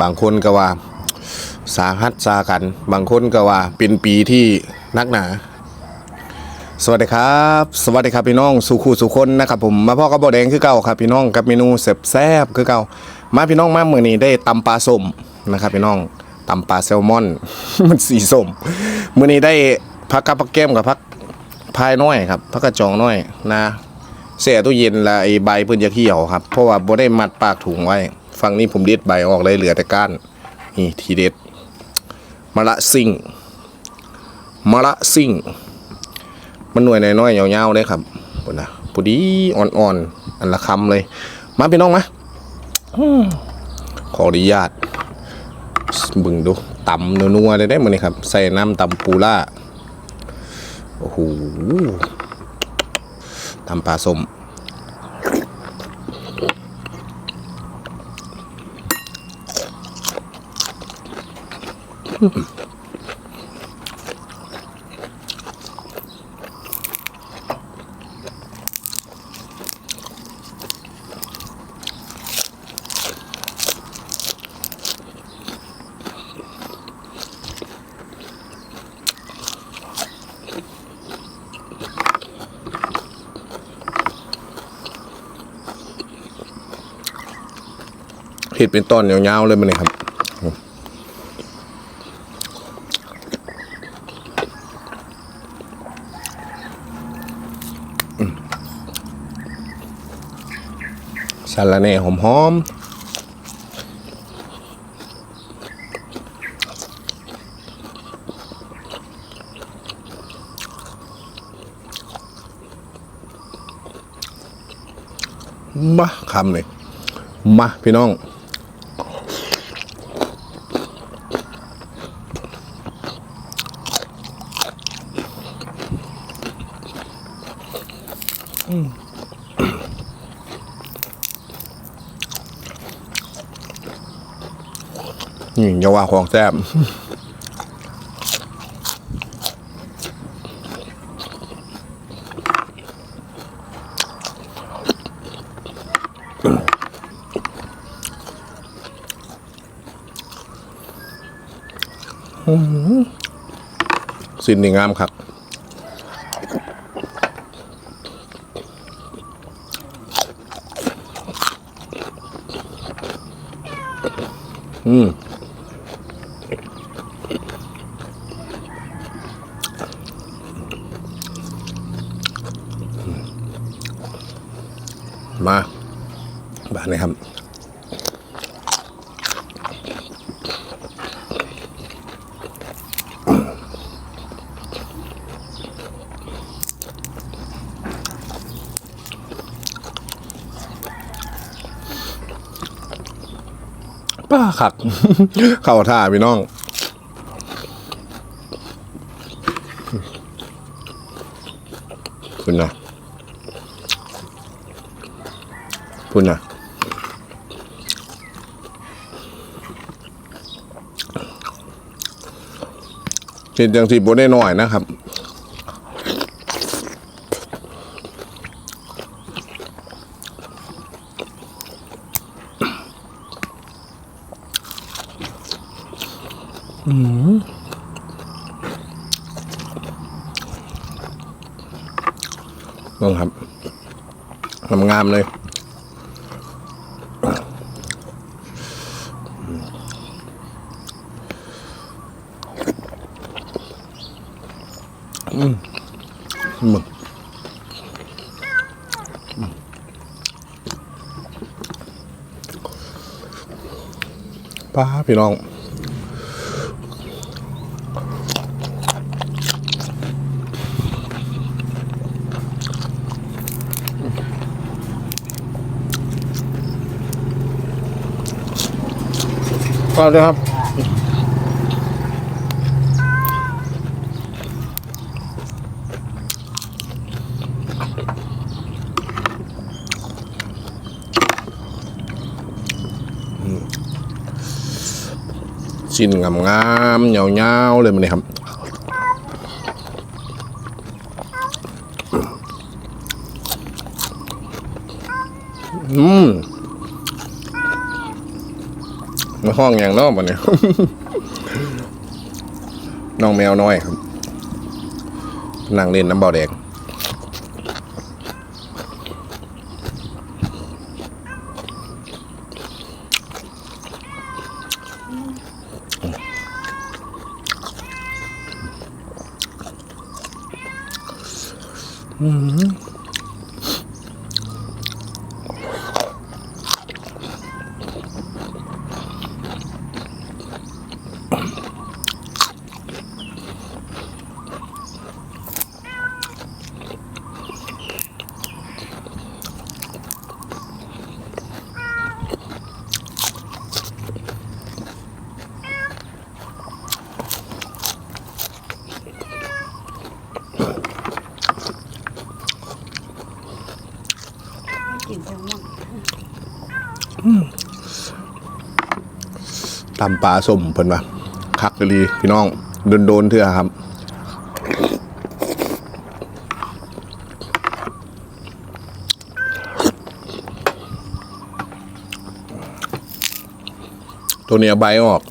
บางคนก็ว่า สาหัสสากัน บางคนก็ว่าเป็นปีที่นักหนา สวัสดีครับ สวัสดีครับพี่น้องสุขูสุคนนะครับผมมาพ่อกับบ่แดงคือเก่าครับพี่น้องกับเมนูแซ่บๆคือเก่ามาพี่น้องมาเมื่อนี้ได้ตำปลาส้มนะครับพี่น้องตำปลาแซลมอน มันสีส้มเมื่อนี้ได้พักกับพักแก้มกับพักพายน้อยครับพักกระจองน้อยนะเสียตู้เย็นละไอใบเพิ่นจะเขียวครับ เพราะว่าบ่ได้มัดปากถุงไว้ ฝั่งนี้ผมเด็ดใบออกเลยเหลือแต่ก้านนี่ทีเด็ดมะละซิ่งมะละซิ่ง มันหน่วยน้อยๆยาวๆเลยครับปุ่นนะปุดีอ่อนๆอันละคำเลย มาพี่น้องมาอืมขออนุญาตบึงดูตำนัวๆได้หมดนี่ครับ ใส่น้ำตำปูล่าโอ้โหตำปลาส้ม เห็ดเป็นตอนยาวๆเลยมันนี่ครับ สาระแหน่หอมๆมาคำเลยมาพี่น้องอืม นี่อย่าว่าของแซ่บสินนี่งามครับอืม มาบ้านนี้ครับ ป้าขัก เข้าท่าพี่น้อง คุณนะคุณนะเห็นจังสีบได้หน่อยนะครับ ลองครับงามงามๆเลยอืมมึงป้าพี่น้อง ก็เลยครับชิ้นงามๆเงาๆเลยมันนี่ครับอืม มาห้องอย่างนอกวันนี้น้องแมวน้อยครับนั่งเล่นน้ำบ่อแดงกินแซลมอน ตำปลาส้มเพิ่นว่าคักกะลีพี่น้องโดนโดนๆเถื่อครับตัวเนี้ยใบออก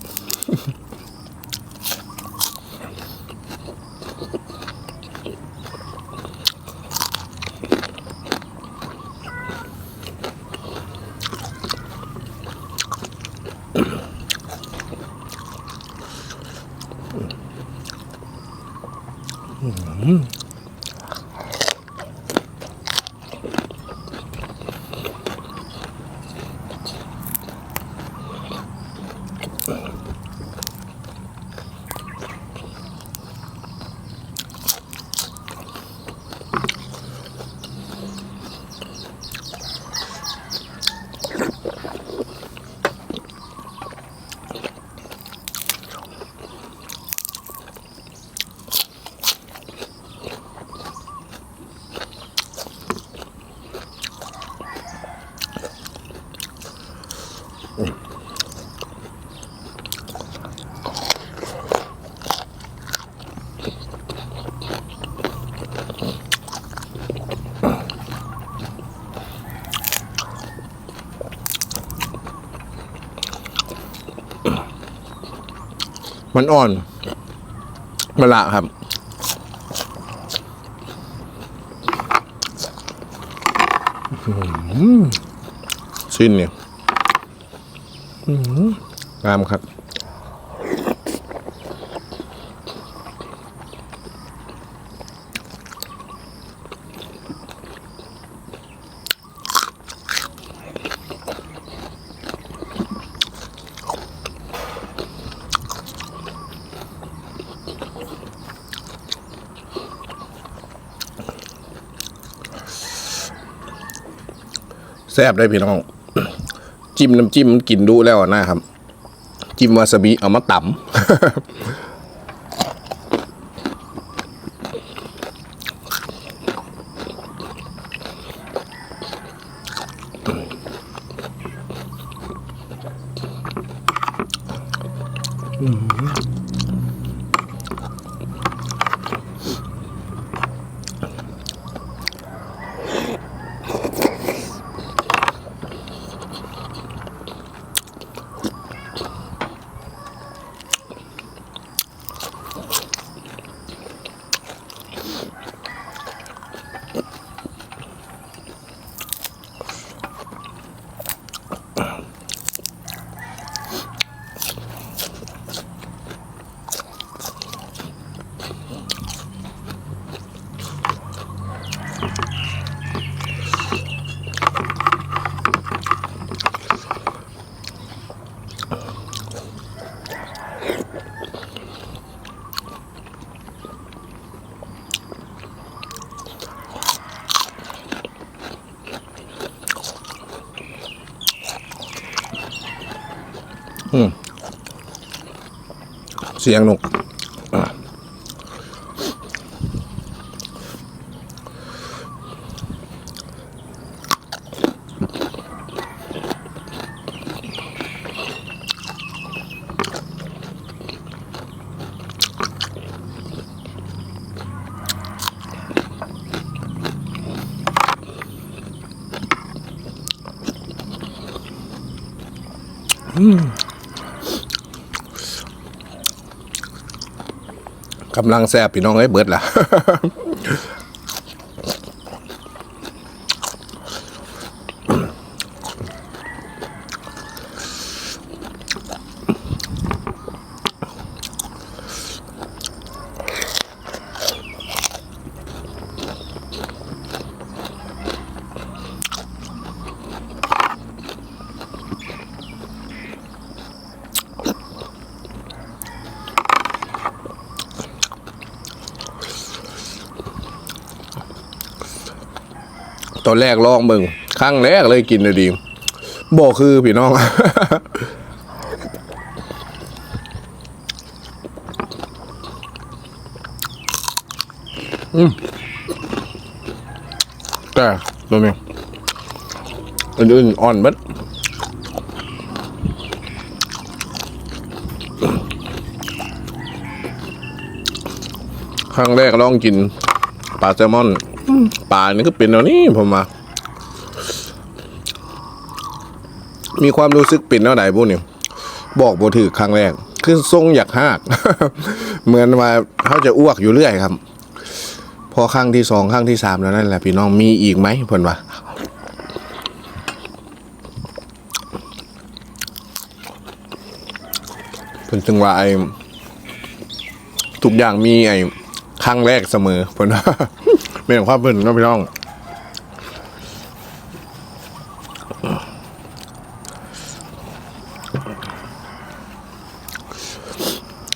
มั Hmm. มันอ่อนมะละครับ สิ้นเนี่ยงามครับ แซ่บได้พี่น้อง จิ้มน้ำจิ้มกินดูแล้วนะครับ จิ้มวาซาบิเอามาตำ อืมเสียงนก嗯。Mm. กำลังแซ่บพี่น้องไอ้เบิดล่ะ อนแรกลองมึงครั้งแรกเลยกินเลยดีบอกคือพี่น้อง อืมแต่ตัวนี้อื่นอ่อนเบัดครั้งแรกลองกินปลาแซลมอน ปลานี่ก็เป็นแล้วนี่ผมมามีความรู้สึกเป็นแล้วไหนพวกนี้บอกบ่ถือครั้งแรก คือทรงอยากหากเหมือนว่าเขาจะอ้วกอยู่เรื่อยครับ พอครั้งที่สองครั้งที่สามแล้วนั่นแหละพี่น้องมีอีกไหมเพิ่นว่าเพิ่นจึงว่าไอ้ทุกอย่างมีไอ้ครั้งแรกเสมอเพิ่นว่า เป็นความเพิ่นเนาะพี่น้อง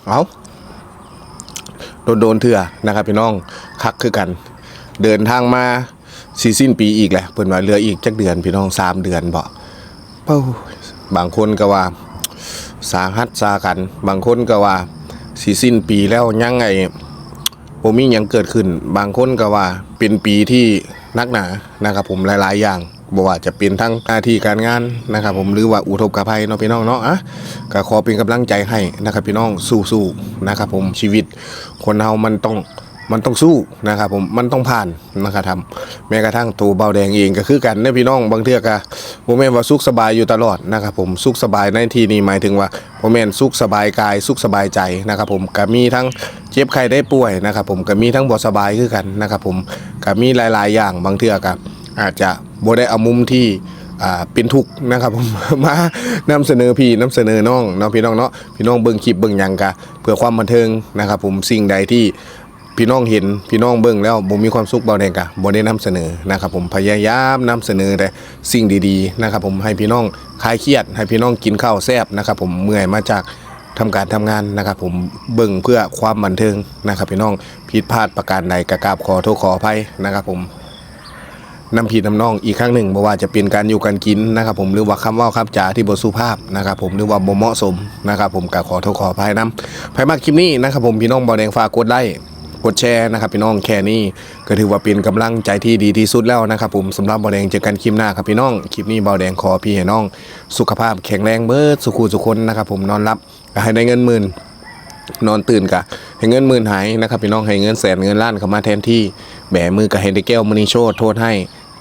เอาโดนโดนเถื่อนะครับพี่น้องคักคือกัน เดินทางมาสีสิ้นปีอีกแหละเพิ่นว่าเหลืออีกจักเดือนพี่น้องสามเดือนบ่เป้าบางคนก็ว่า สาหัสสากัน บางคนก็ว่าสีสิ้นปีแล้วยังไง บ่มีหยังเกิดขึ้น บางคนก็ว่าเป็นปีที่นักหนานะครับผมหลายๆ อย่างบ่ว่าจะเป็นทั้งหน้าที่การงานนะครับ ผมหรือว่าอุทกภัยเนาะพี่น้องเนาะอะก็ขอเป็นกำลังใจให้นะครับพี่น้องสู้ๆนะครับผมชีวิตคนเฮามันต้องมันต้องสู้นะครับผมมันต้องผ่านนะครับทำแม้กระทั่งตัวเบาแดงเองก็คือกันเนะพี่น้องบางเทื่อก็บ่แม่นว่าสุขสบายอยู่ตลอดนะครับผมสุขสบายในที่นี้หมายถึงว่าบ่แม่นสุขสบายกาย สุขสบายใจนะครับผมก็มีทั้ง เจ็บไข้ได้ป่วยนะครับผมก็มีทั้งบ่สบายคือกันนะครับผมก็มีหลาย ๆ อย่างบางเทื่อก็อาจจะบ่ได้เอามุมที่อ่าเป็นทุกนะครับผมมานำเสนอพี่นำเสนอน้องเนาะพี่น้องเนาะพี่น้องเบิ่งคลิปเบิ่งยังกะเพื่อความบันเทิงนะครับผมสิ่งใดที่พี่น้องเห็นพี่น้องเบิ่งแล้วบ่มีความสุขเบาแดงกะบ่ได้นำเสนอนะครับผมพยายามนำเสนอแต่สิ่งดีๆนะครับผมให้พี่น้องคลายเครียด ให้พี่น้องกินข้าวแซ่บนะครับผมเมื่อยมาจาก ทำการทำงานนะครับผมเบิ่งเพื่อความบันเทิงนะครับพี่น้องผิดพลาดประการใดกะกราบขอโทษขออภัยนะครับผมนำพีน้ำน้องอีกครั้งหนึ่งบ่ว่าจะเป็นการอยู่การกินนะครับผมหรือว่าคำเว่าคำจาที่บ่สุภาพนะครับผมหรือว่าบ่เหมาะสมนะครับผมก็ขอโทษขออภัยนำภายมากคลิปนี้นะครับผมพี่น้องบอแดงฝากกดไลค์กดแชร์นะครับพี่น้องแค่นี้ก็ถือว่าเป็นกำลังใจที่ดีที่สุดแล้วนะครับผมสำหรับบอแดงเจอกันคลิปหน้าครับพี่น้องคลิปนี้บอแดงขอพี่ให้น้อง สุขภาพแข็งแรงเบิดสุขุสุขคนนะครับผมนอนรับ ก็ให้ได้เงินหมื่นนอนตื่นกะให้เงินหมื่นหายนะครับพี่น้องให้เงินแสนเงินล้านเข้ามาแทนที่แบมือกับเฮนเดแก้วมณีโชโทษให้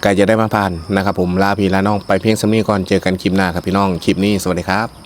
กายจะได้มาผ่านนะครับผมลาพี่ลาน้องไปเพียงสำนีก่อนเจอกันคลิปหน้าครับพี่น้องคลิปนี้สวัสดีครับ